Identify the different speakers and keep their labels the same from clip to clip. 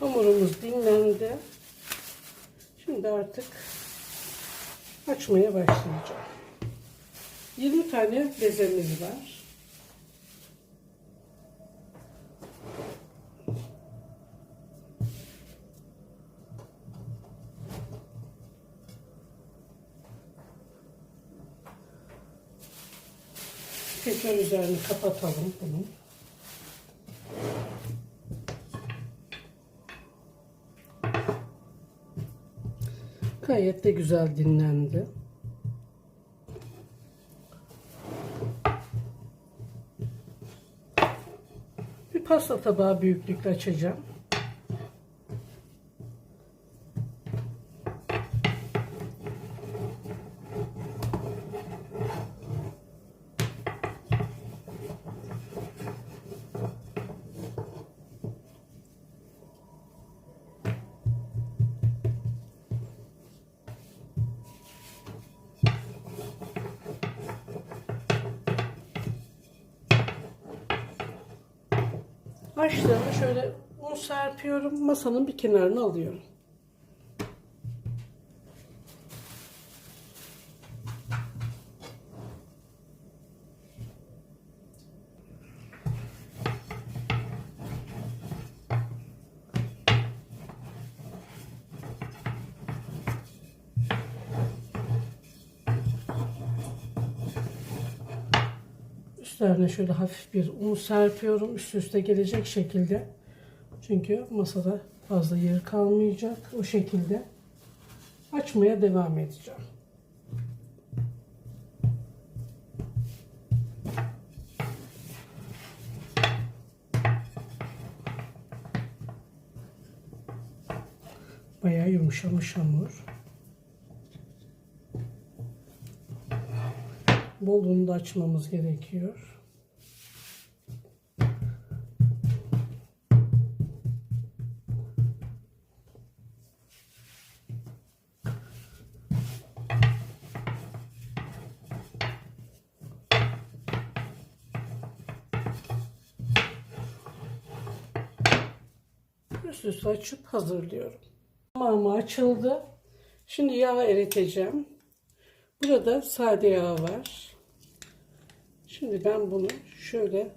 Speaker 1: Hamurumuz dinlendi. Şimdi artık açmaya başlayacağım. 20 tane bezemiz var. Tekrar üzerini kapatalım bunu. Gayet de güzel dinlendi. Bir pasta tabağı büyüklükte açacağım. Haşlarını şöyle un serpiyorum. Masanın bir kenarına alıyorum. Üstlerine şöyle hafif bir un serpiyorum. Üst üste gelecek şekilde. Çünkü masada fazla yer kalmayacak. O şekilde açmaya devam edeceğim. Bayağı yumuşamış hamur. Bol unu da açmamız gerekiyor. Üst üste açıp hazırlıyorum. Tamamı açıldı. Şimdi yağ eriteceğim. Burada sade yağ var. Şimdi ben bunu şöyle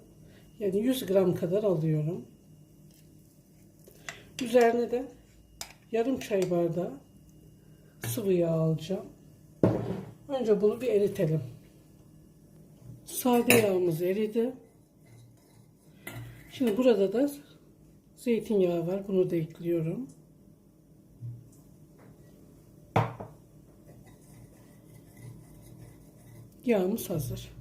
Speaker 1: yani 100 gram kadar alıyorum. Üzerine de yarım çay bardağı sıvı yağ alacağım. Önce bunu bir eritelim. Sade yağımız eridi. Şimdi burada da zeytinyağı var. Bunu da ekliyorum. Yağımız hazır.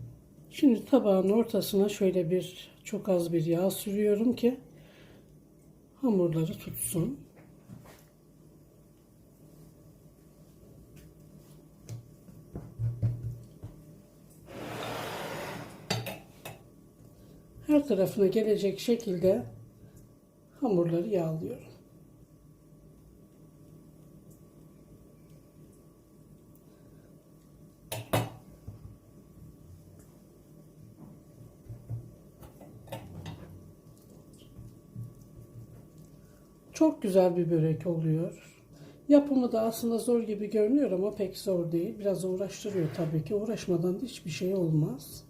Speaker 1: Şimdi tabağın ortasına şöyle bir çok az bir yağ sürüyorum ki hamurları tutsun. Her tarafına gelecek şekilde hamurları yağlıyorum. Çok güzel bir börek oluyor. Yapımı da aslında zor gibi görünüyor ama pek zor değil. Biraz uğraştırıyor tabii ki. Uğraşmadan da hiçbir şey olmaz.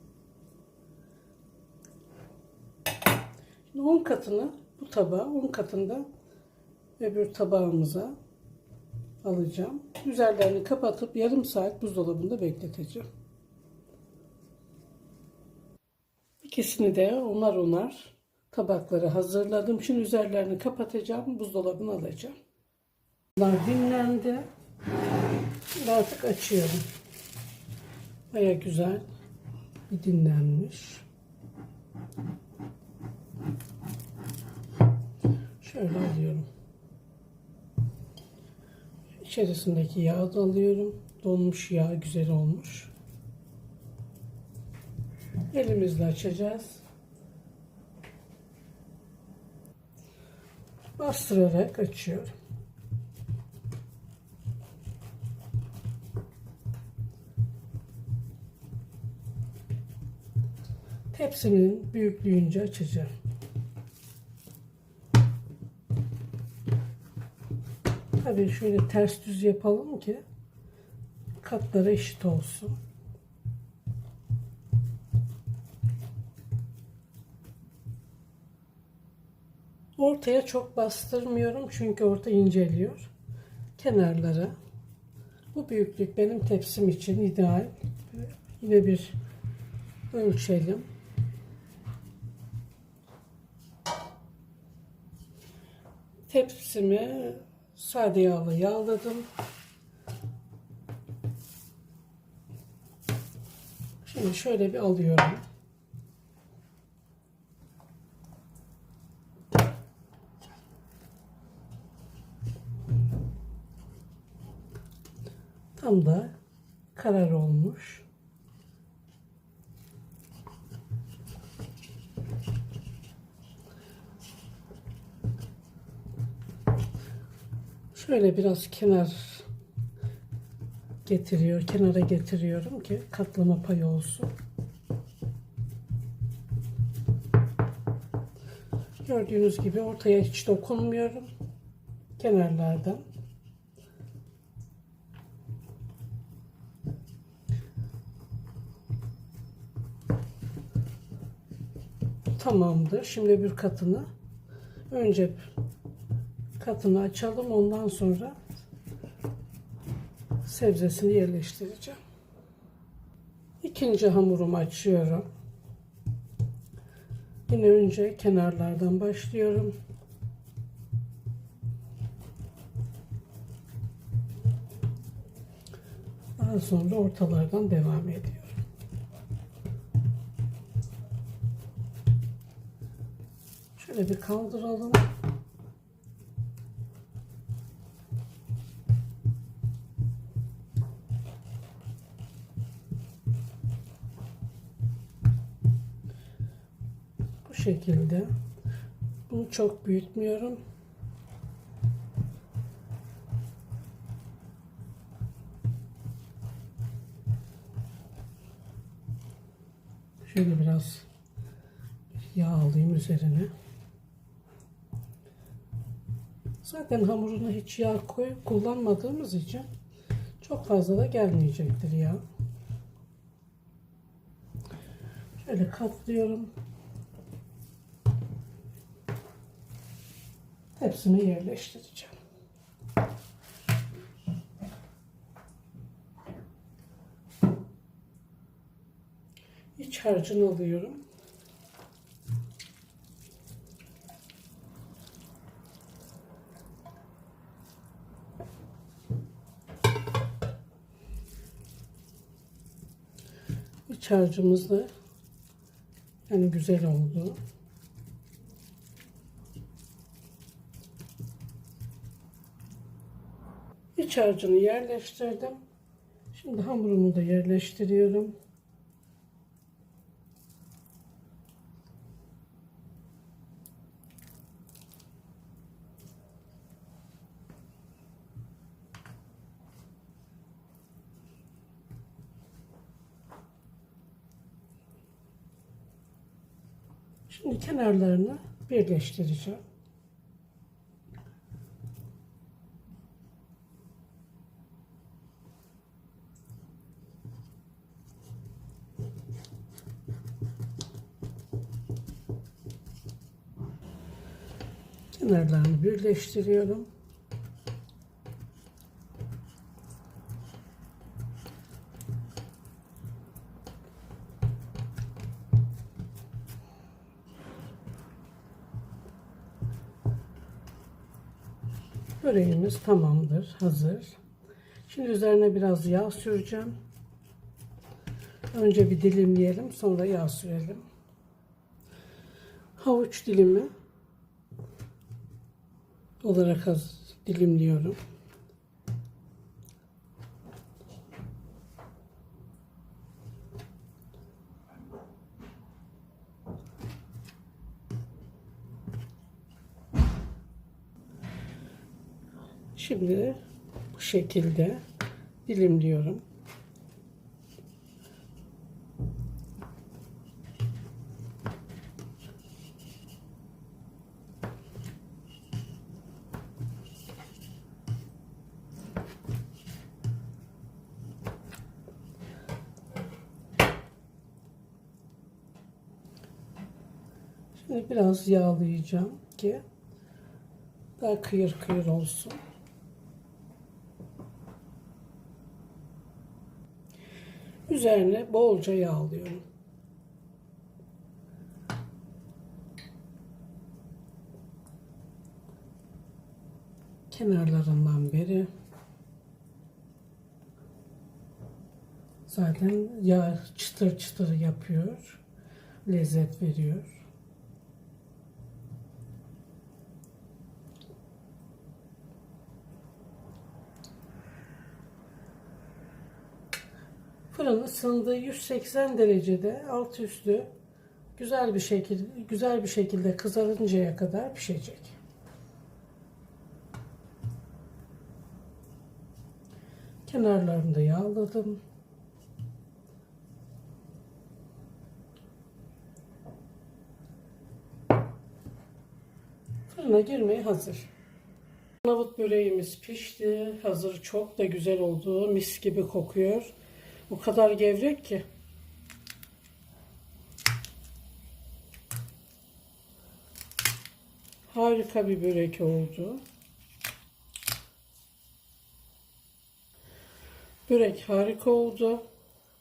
Speaker 1: Şimdi 10 katını bu tabağa, 10 katında öbür tabağımıza alacağım. Üzerlerini kapatıp yarım saat buzdolabında bekleteceğim. İkisini de onar onar tabakları hazırladım. Şimdi üzerlerini kapatacağım. Buzdolabına alacağım. Bunlar dinlendi. Artık açıyorum. Baya güzel bir dinlenmiş. Şöyle alıyorum. İçerisindeki yağı da alıyorum. Donmuş yağ güzel olmuş. Elimizle açacağız. Bastırarak açıyorum. Tepsinin büyüklüğünce açacağım. Tabii şöyle ters düz yapalım ki katları eşit olsun. Ortaya çok bastırmıyorum çünkü orta inceliyor. Kenarlara. Bu büyüklük benim tepsim için ideal. Yine bir ölçelim. Tepsimi sade yağla yağladım. Şimdi şöyle bir alıyorum. Tam da karar olmuş. Şöyle biraz kenar getiriyor, kenara getiriyorum ki katlama payı olsun. Gördüğünüz gibi ortaya hiç dokunmuyorum. Kenarlardan. Tamamdır. Şimdi bir katını önce katını açalım. Ondan sonra sebzesini yerleştireceğim. İkinci hamurumu açıyorum. Yine önce kenarlardan başlıyorum. Daha sonra ortalardan devam ediyorum. Şöyle bir kaldıralım. Bu şekilde. Bunu çok büyütmüyorum. Şöyle biraz yağ alayım üzerine. Zaten hamuruna hiç yağ koy, kullanmadığımız için çok fazla da gelmeyecektir yağ. Şöyle katlıyorum. Hepsini yerleştireceğim. İç harcını alıyorum. İç harcımız da yani güzel oldu. İç harcını yerleştirdim. Şimdi hamurumu da yerleştiriyorum. Şimdi kenarlarını birleştireceğim. Kenarlarını birleştiriyorum. Böreğimiz tamamdır, hazır. Şimdi üzerine biraz yağ süreceğim. Önce bir dilimleyelim, sonra yağ sürelim. Havuç dilimi olarak dilimliyorum. Şimdi bu şekilde dilimliyorum. Şimdi biraz yağlayacağım ki daha kıyır kıyır olsun. Üzerine bolca yağlıyorum. Kenarlarından beri zaten yağ çıtır çıtır yapıyor. Lezzet veriyor. Fırın ısındı 180 derecede alt üstü güzel bir şekilde güzel bir şekilde kızarıncaya kadar pişecek. Kenarlarını da yağladım. Fırına girmeye hazır. Arnavut böreğimiz pişti. Hazır çok da güzel oldu. Mis gibi kokuyor. O kadar gevrek ki. Harika bir börek oldu. Börek harika oldu.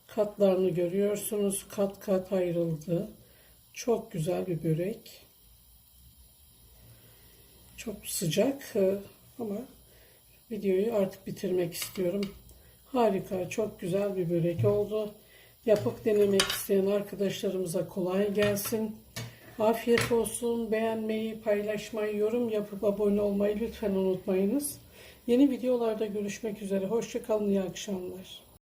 Speaker 1: Katlarını görüyorsunuz. Kat kat ayrıldı. Çok güzel bir börek. Çok sıcak e, ama videoyu artık bitirmek istiyorum. Harika, çok güzel bir börek oldu. Yapıp denemek isteyen arkadaşlarımıza kolay gelsin. Afiyet olsun. Beğenmeyi, paylaşmayı, yorum yapıp abone olmayı lütfen unutmayınız. Yeni videolarda görüşmek üzere. Hoşçakalın, iyi akşamlar.